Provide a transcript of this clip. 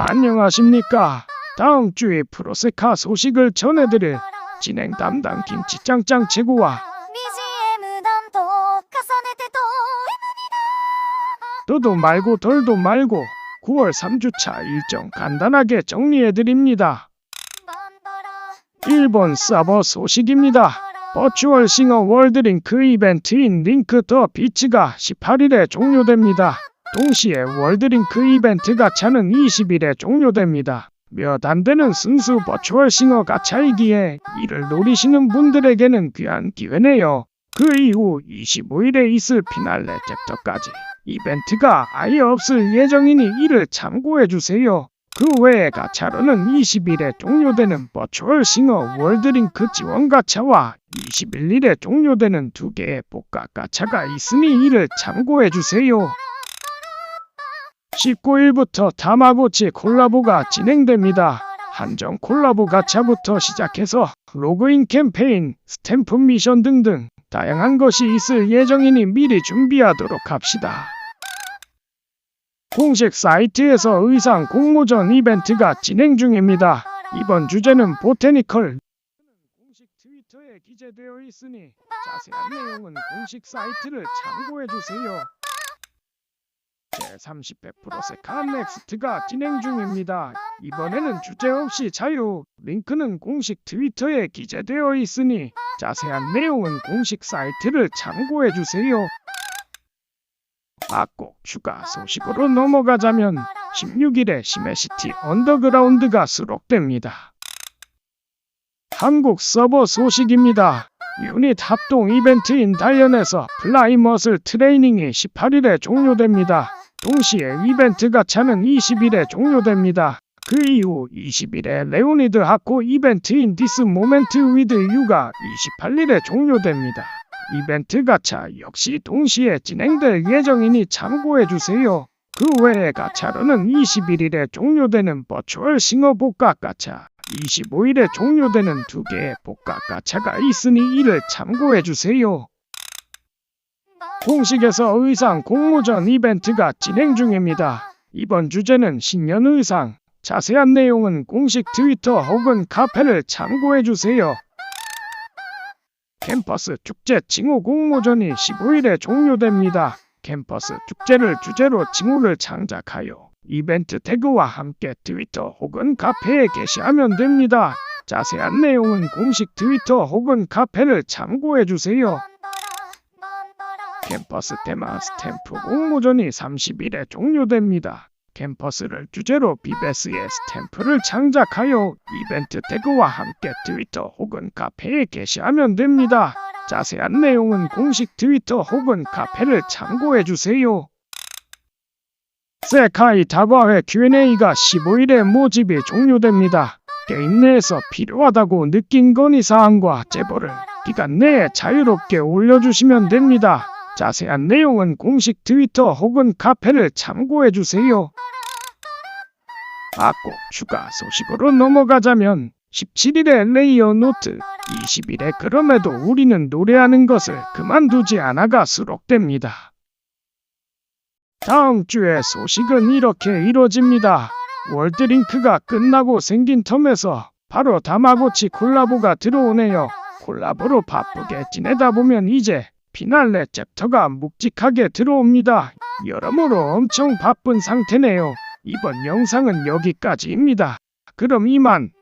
안녕하십니까. 다음 주에 프로세카 소식을 전해드릴 진행 담당 김치짱짱 최고와 너도 말고 덜도 말고 9월 3주차 일정 간단하게 정리해드립니다. 일본 서버 소식입니다. 버추얼 싱어 월드링크 이벤트인 링크 더 비치가 18일에 종료됩니다. 동시에 월드링크 이벤트 가차는 20일에 종료됩니다. 몇 안 되는 순수 버추얼 싱어 가차이기에 이를 노리시는 분들에게는 귀한 기회네요. 그 이후 25일에 있을 피날레 챕터까지 이벤트가 아예 없을 예정이니 이를 참고해주세요. 그 외에 가차로는 20일에 종료되는 버추얼 싱어 월드링크 지원 가차와 21일에 종료되는 두 개의 복각 가차가 있으니 이를 참고해주세요. 19일부터 다마고치 콜라보가 진행됩니다. 한정 콜라보 가차부터 시작해서 로그인 캠페인, 스탬프 미션 등등 다양한 것이 있을 예정이니 미리 준비하도록 합시다. 공식 사이트에서 의상 공모전 이벤트가 진행 중입니다. 이번 주제는 보테니컬. 공식 트위터에 기재되어 있으니 자세한 내용은 공식 사이트를 참고해 주세요. 제30회 프로세카 넥스트가 진행 중입니다. 이번에는 주제 없이 자유. 링크는 공식 트위터에 기재되어 있으니 자세한 내용은 공식 사이트를 참고해 주세요. 아, 꼭 추가 소식으로 넘어가자면 16일에 시메시티 언더그라운드가 수록됩니다. 한국 서버 소식입니다. 유닛 합동 이벤트인 다이언에서 플라이머슬 트레이닝이 18일에 종료됩니다. 동시에 이벤트 가 차는 20일에 종료됩니다. 그 이후 20일에 레오니드 하코 이벤트인 디스 모멘트 위드 유가 28일에 종료됩니다. 이벤트 가차 역시 동시에 진행될 예정이니 참고해주세요. 그 외에 가차로는 21일에 종료되는 버추얼 싱어 복각 가차, 25일에 종료되는 두 개의 복각 가차가 있으니 이를 참고해주세요. 공식에서 의상 공모전 이벤트가 진행 중입니다. 이번 주제는 신년 의상. 자세한 내용은 공식 트위터 혹은 카페를 참고해주세요. 캠퍼스 축제 징후 공모전이 15일에 종료됩니다. 캠퍼스 축제를 주제로 징후를 창작하여 이벤트 태그와 함께 트위터 혹은 카페에 게시하면 됩니다. 자세한 내용은 공식 트위터 혹은 카페를 참고해주세요. 캠퍼스 테마 스탬프 공모전이 30일에 종료됩니다. 캠퍼스를 주제로 비베스의 스탬프를 창작하여 이벤트 태그와 함께 트위터 혹은 카페에 게시하면 됩니다. 자세한 내용은 공식 트위터 혹은 카페를 참고해주세요. 세카이 다과회 Q&A가 15일에 모집이 종료됩니다. 게임 내에서 필요하다고 느낀 건의사항과 제보를 기간 내에 자유롭게 올려주시면 됩니다. 자세한 내용은 공식 트위터 혹은 카페를 참고해주세요. 아, 꼭 추가 소식으로 넘어가자면 17일에 레이어 노트, 20일에 그럼에도 우리는 노래하는 것을 그만두지 않아가 수록됩니다. 다음 주의 소식은 이렇게 이뤄집니다. 월드링크가 끝나고 생긴 텀에서 바로 다마고치 콜라보가 들어오네요. 콜라보로 바쁘게 지내다 보면 이제 피날레 챕터가 묵직하게 들어옵니다. 여러모로 엄청 바쁜 상태네요. 이번 영상은 여기까지입니다. 그럼 이만.